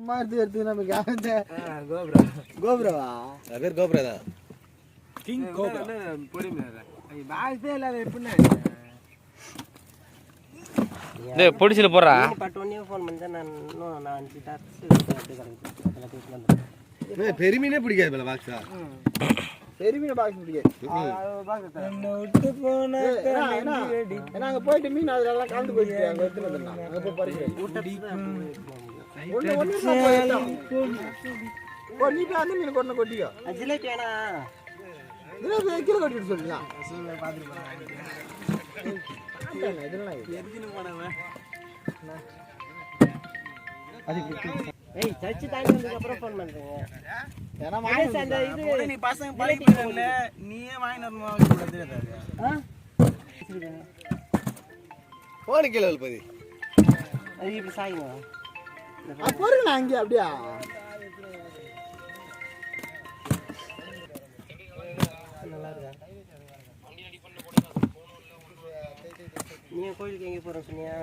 சும்மா எடுத்து எடுத்து நமக்கு கோபுரா. கோபுரவா? அது பேர் கோபுரா தான். King cobra. பொறுமையா பாய்ஸே இல்லாத எப்படின்னா டேய் பொடிச்சில போடுறா பட்டோன்னே ஃபோன் பண்ணி நான் இன்னும் நான் அஞ்சு டாக்ஸ் அப்படியே கிடக்குது வந்துடுறேன் பெருமீனே பிடிக்காது போல பாக்ஸா பெருமீனை விட்டு போன ஏன்னா அங்க போயிட்டு மீன் அதெல்லாம் கலந்து போயிட்டு அங்க எடுத்துட்டு வந்துடலாம். அங்க போய் பறிக்கிறேன் நீ போய் அந்த மீன் கொண்டு கொட்டிக்கோ ஜிலேபி வேணா இதுல கீழே கொட்டிட்டு இது. ஏய் சர்ச்சு தாண்டி வந்ததுக்கு அப்புறம் ஃபோன் பண்றீங்க. ஏன்னா மகேஷ், அந்த இது நீ பசங்க பழகிட்டு நீயே வாங்கி வரணும்? ஆ? வச்சிருக்கேன். போன கீழே பதி அது இப்படி சாயணும் அது பொறுங்கண்ணா அங்கே அப்படியா? நல்லா இருக்கா நீ கோயிலுக்கு எங்கே போகிறேன்னு சொன்னியா?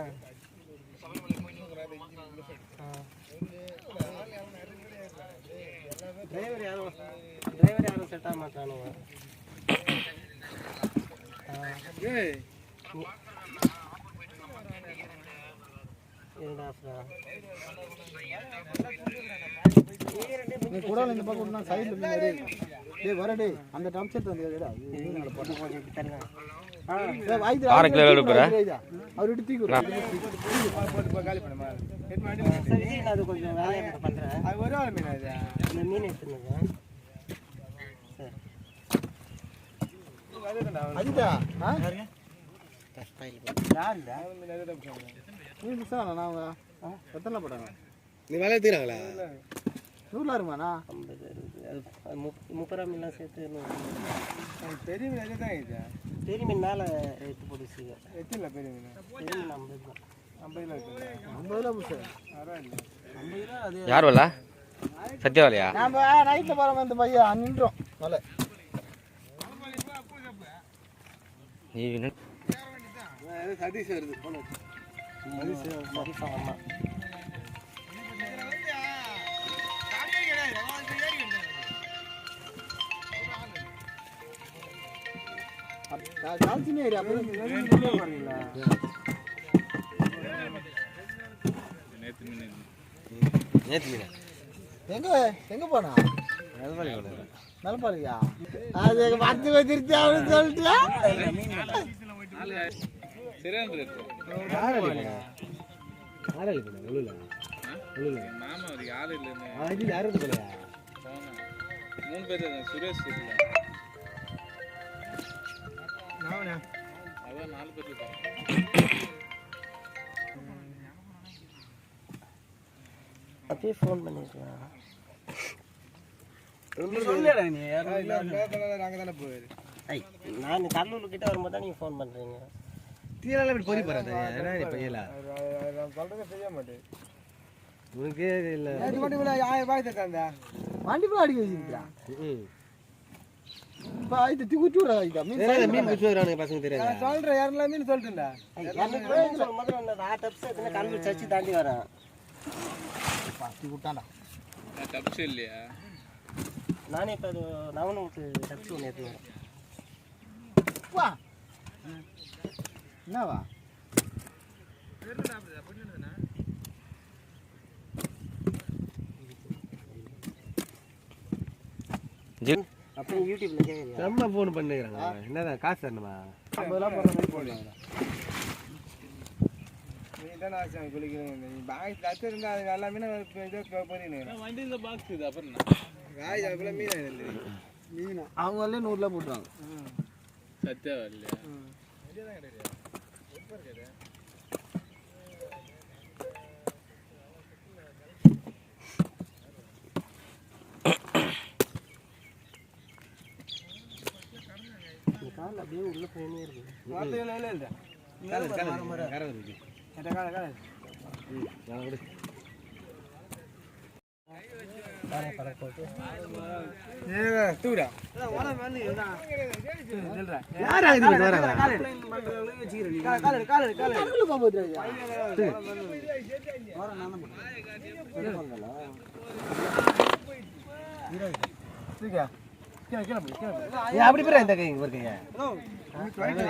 டிரைவர் யாரும் டிரைவர் யாரும் செட் ஆக மாட்டானுங்க. நீ கூட இந்த பக்கம் விட்டுனா சைடுல மீன் நிறைய இருக்கு. டேய் வர டேய் அந்த டம் செட் வந்து எடுடா கொஞ்சம் இப்படி தருங்க டேய் வாய்து ஆறு கிலோ எடுப்புற? அவர் எடுத்து விடு. காலி பண்ணுமா சரி நான் அது கொஞ்சம் வேலையை பண்ணுறேன் அது ஒரு ஆள் மீன் அது இந்த மீன் எடுத்துருங்க அஜிதா ஆ யார் இல்லை மீன் எதுவும் நீ மிஸ் ஆனா நான் எத்தனை போட்டாங்க நீ வேலை எடுத்துக்கிறாங்களா நூறுல இருமாண்ணா ஐம்பது அறுபது முப்பது ரூபா மீன்லாம் சேர்த்து நூறு. பெரிய மீன் எது தான் இது பெரிய மீன் மேலே எடுத்து போட்டு எத்தனை பெரிய மீன்? பெரிய மீன் ஐம்பது தான் ரூபா ஐம்பது அது. யார் வரல சத்யாவாலியா? நாம நைட்ல போற இந்த பையன் நின்றோம். என்ன- சதீஷ் வருது போன நேற்று மீனா. எங்க எங்க போனா நலப்பாளையா அது வந்து வச்சிருச்சு அப்படின்னு சொல்லிட்டு ஒழுல அது யாரும் போலையா அப்பயே ஃபோன் பண்ணிருக்கலாம் நான் கடலூர் கிட்ட வரும்போது தான் நீங்கள் ஃபோன் பண்ணுறீங்க தீரால இப்படி பொறி போறாத ஏன்னா நீ பையலா நான் சொல்றதை செய்ய மாட்டேன். உனக்கே இல்ல. நேற்று மட்டும் இவ்வளோ ஆயிரம் ரூபாய் தந்தாந்தா வண்டி போய் அடிக்க வச்சிருக்கிறான் ம். இப்போ இது மீன் தெரியாத மீன் பிடிச்சி வரானுங்க பசங்க தெரியாதா நான் சொல்கிறேன் யாரெல்லாம் மீன் முதல்ல ஆ டப்ஸ் கடலூர் சர்ச்சு தாண்டி வரேன். பத்து விட்டான்டா. நானே இப்போ அது நவன விட்டு டப்ஸ் ஒன்று வரேன் வா. என்னவா? ஜி- அப்புறம் யூடியூப்ல கேட்குறீங்க நம்ம ஃபோன் பண்ணுகிறாங்க என்னதான் காசு தரணுமா? ஐம்பது ரூபா போடுற மாதிரி போடுவாங்க நீ தானே ஆசை குளிக்கிறேன் நீ பாக்ஸ் இருந்தா அது எல்லா மீனும் இதோ போறீங்க வண்டியில் பாக்ஸ் இது அப்புறம் காய் அதுக்குள்ள மீன் இல்லை மீன். அவங்க வரல நூறுல போட்டுருவாங்க. சத்தியா இந்த கால் அப்படியே உள்ளே போயினே இருக்கு. வார்த்தைகள் இல்லை இல்லை கால கால நான் விடு தூடா யாரா இது இங்க வராங்க ஏய், அப்படி போற இந்த கை இங்க இருக்கீங்க ஏன்னா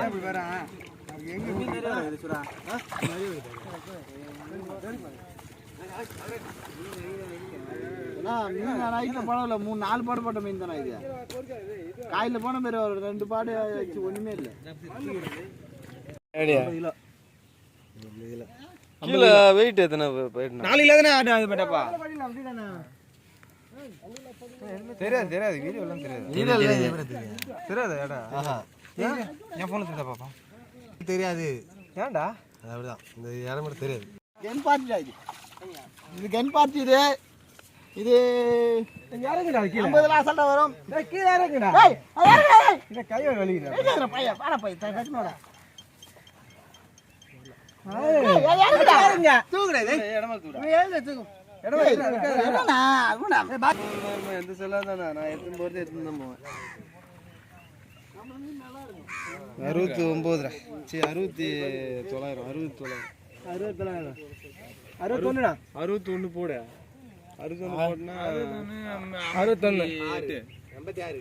மீன் நைட்ல போனதில்ல மூணு நாலு பாடு போட்ட மீன் தானே இது? காயில போன பேர் ஒரு ரெண்டு பாடு வச்சு ஒண்ணுமே இல்லை. கீழே வெயிட் எத்தனை போயிட்டு தானே ஆடு அது பட்டப்பா? தெரியாது தெரியாது. வீடியோ எல்லாம் தெரியாது. தெரியாது. ஏடா. என் போன்ல தெரியாதா பாப்பா? தெரியாது. ஏன்டா? அது அப்படிதான். இந்த இடம் தெரியாது. கன் இது. இது கன் பார்ட்டி இது. இது இறங்குடா கீழே. ஐம்பது லாசல்டா வரும். கீழே இறங்குடா. இந்த கையை இருக்கிற பையன்? வாடா பையன், இது. போவேன். அறுபத்தி ஒம்போதுரா சரி அறுபத்தி தொள்ளாயிரம் அறுபத்தி தொள்ளாயிரம். அறுபத்தி தொள்ளாயிரம் அறுபத்தொன்னுடா. அறுபத்தி ஒன்று போடு. அறுபத்தி ஒன்று போட்டுனா அறுபத்தொன்று எண்பத்தி ஆறு.